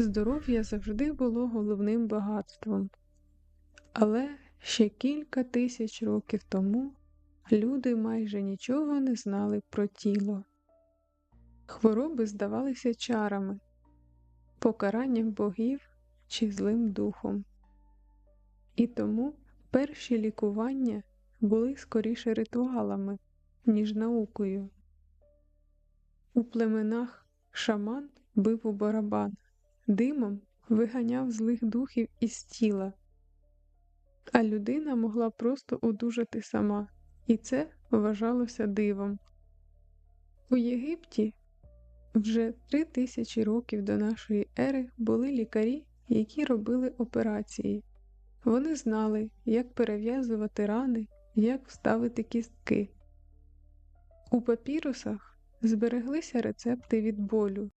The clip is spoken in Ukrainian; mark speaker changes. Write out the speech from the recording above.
Speaker 1: Здоров'я завжди було головним багатством. Але ще кілька тисяч років тому люди майже нічого не знали про тіло. Хвороби здавалися чарами, покаранням богів чи злим духом. І тому перші лікування були скоріше ритуалами, ніж наукою. У племенах шаман бив у барабан, димом виганяв злих духів із тіла, а людина могла просто одужати сама, і це вважалося дивом. У Єгипті вже три тисячі років до нашої ери були лікарі, які робили операції. Вони знали, як перев'язувати рани, як вставити кістки. У папірусах збереглися рецепти від болю,